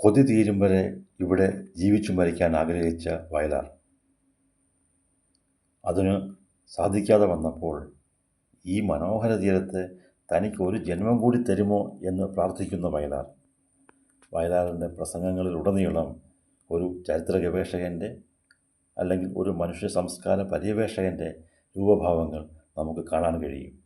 കൊതി തീരും വരെ ഇവിടെ ജീവിച്ചു മരിക്കാൻ ആഗ്രഹിച്ച വയലാർ. അതിന് സാധിക്കാതെ വന്നപ്പോൾ ഈ മനോഹര തീരത്ത് തനിക്ക് ഒരു ജന്മം കൂടി തരുമോ എന്ന് പ്രാർത്ഥിക്കുന്ന വയലാർ. വയലാറിന്റെ പ്രസംഗങ്ങളിലുടനീളം ഒരു ചരിത്ര ഗവേഷകന്റെ അല്ലെങ്കിൽ ഒരു മനുഷ്യ സംസ്കാര പര്യവേഷകന്റെ രൂപഭാവങ്ങൾ നമുക്ക് കാണാൻ കഴിയും.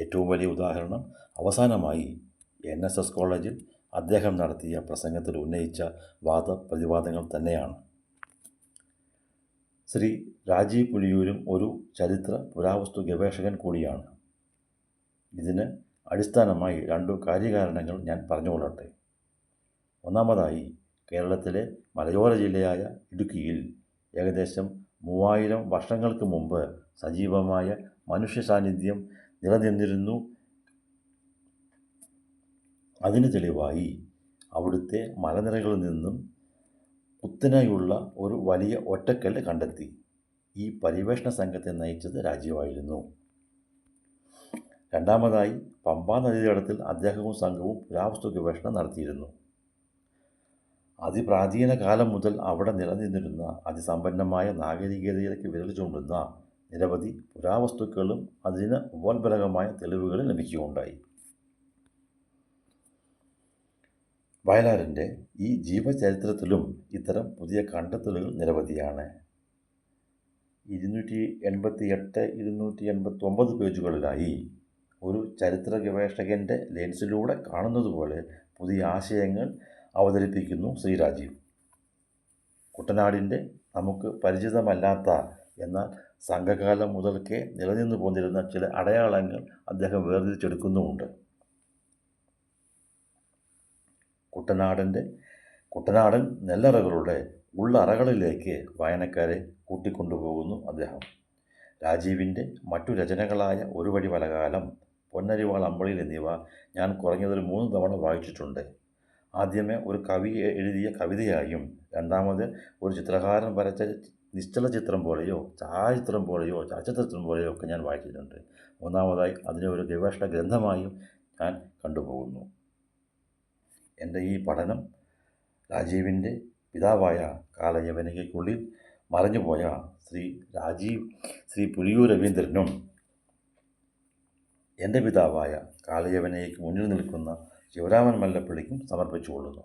ഏറ്റവും വലിയ ഉദാഹരണം അവസാനമായി എൻ എസ് എസ് കോളേജിൽ അദ്ദേഹം നടത്തിയ പ്രസംഗത്തിൽ ഉന്നയിച്ച വാദപ്രതിവാദങ്ങൾ തന്നെയാണ്. ശ്രീ രാജീവ് പുലിയൂരും ഒരു ചരിത്ര പുരാവസ്തു ഗവേഷകൻ കൂടിയാണ്. ഇതിന് അടിസ്ഥാനമായി രണ്ടു കാര്യകാരണങ്ങൾ ഞാൻ പറഞ്ഞുകൊള്ളട്ടെ. ഒന്നാമതായി കേരളത്തിലെ മലയോര ജില്ലയായ ഇടുക്കിയിൽ ഏകദേശം മൂവായിരം വർഷങ്ങൾക്ക് മുമ്പ് സജീവമായ മനുഷ്യ സാന്നിധ്യം നിലനിന്നിരുന്നു അതിന് തെളിവായി അവിടുത്തെ മലനിരകളിൽ നിന്നും കുത്തനെയുള്ള ഒരു വലിയ ഒറ്റക്കല്ല് കണ്ടെത്തി. ഈ പര്യവേഷണ സംഘത്തെ നയിച്ചത് രാജീവായിരുന്നു. രണ്ടാമതായി പമ്പാ നദീതടത്തിൽ അദ്ദേഹവും സംഘവും പുരാവസ്തു ഗവേഷണം നടത്തിയിരുന്നു. അതിപ്രാചീന കാലം മുതൽ അവിടെ നിലനിന്നിരുന്ന അതിസമ്പന്നമായ നാഗരികതയിലേക്ക് വിരൽ ചൂണ്ടുന്ന നിരവധി പുരാവസ്തുക്കളും അതിന് ഉപോത്ബലകമായ തെളിവുകളും ലഭിക്കുകയുണ്ടായി. വയലാറിന്റെ ഈ ജീവചരിത്രത്തിലും ഇത്തരം പുതിയ കണ്ടെത്തലുകൾ നിരവധിയാണ്. ഇരുന്നൂറ്റി എൺപത്തി എട്ട് ഇരുന്നൂറ്റി എൺപത്തി ഒമ്പത് പേജുകളിലായി ഒരു ചരിത്ര ഗവേഷകന്റെ ലെൻസിലൂടെ കാണുന്നതുപോലെ പുതിയ ആശയങ്ങൾ അവതരിപ്പിക്കുന്നു ശ്രീ രാജീവ്. കുട്ടനാടിന്റെ നമുക്ക് പരിചിതമല്ലാത്ത എന്നാൽ സംഘകാലം മുതൽക്കേ നിലനിന്നു പോന്നിരുന്ന ചില അടയാളങ്ങൾ അദ്ദേഹം വേർതിരിച്ചെടുക്കുന്നുമുണ്ട്. കുട്ടനാടിന്റെ കുട്ടനാടൻ നെല്ലറകളുടെ ഉള്ളറകളിലേക്ക് വായനക്കാരെ കൂട്ടിക്കൊണ്ടുപോകുന്നു അദ്ദേഹം. രാജീവിന്റെ മറ്റു രചനകളായ ഒരു വഴി പലകാലം പൊന്നരിവാൾ അമ്പളിൽ എന്നിവ ഞാൻ കുറഞ്ഞതൊരു മൂന്ന് തവണ വായിച്ചിട്ടുണ്ട്. ആദ്യമേ ഒരു കവി എഴുതിയ കവിതയായും രണ്ടാമത് ഒരു ചിത്രകാരൻ വരച്ച നിശ്ചല ചിത്രം പോലെയോ ഛായാചിത്രം പോലെയോ ചലച്ചിത്രം പോലെയോ ഒക്കെ ഞാൻ വായിച്ചിട്ടുണ്ട്. മൂന്നാമതായി അതിനെ ഒരു ഗവേഷണ ഗ്രന്ഥമായും ഞാൻ കണ്ടുപോകുന്നു. എന്റെ ഈ പഠനം രാജീവിന്റെ പിതാവായ കാലയവനികയ്ക്കുള്ളിൽ മറഞ്ഞുപോയ ശ്രീ രാജീവ് ശ്രീ പുലിയൂർ രവീന്ദ്രനും എന്റെ പിതാവായ കാലയവനയ്ക്ക് മുന്നിൽ നിൽക്കുന്ന ശിവരാമൻ മല്ലപ്പള്ളിക്കും സമർപ്പിച്ചുകൊള്ളുന്നു.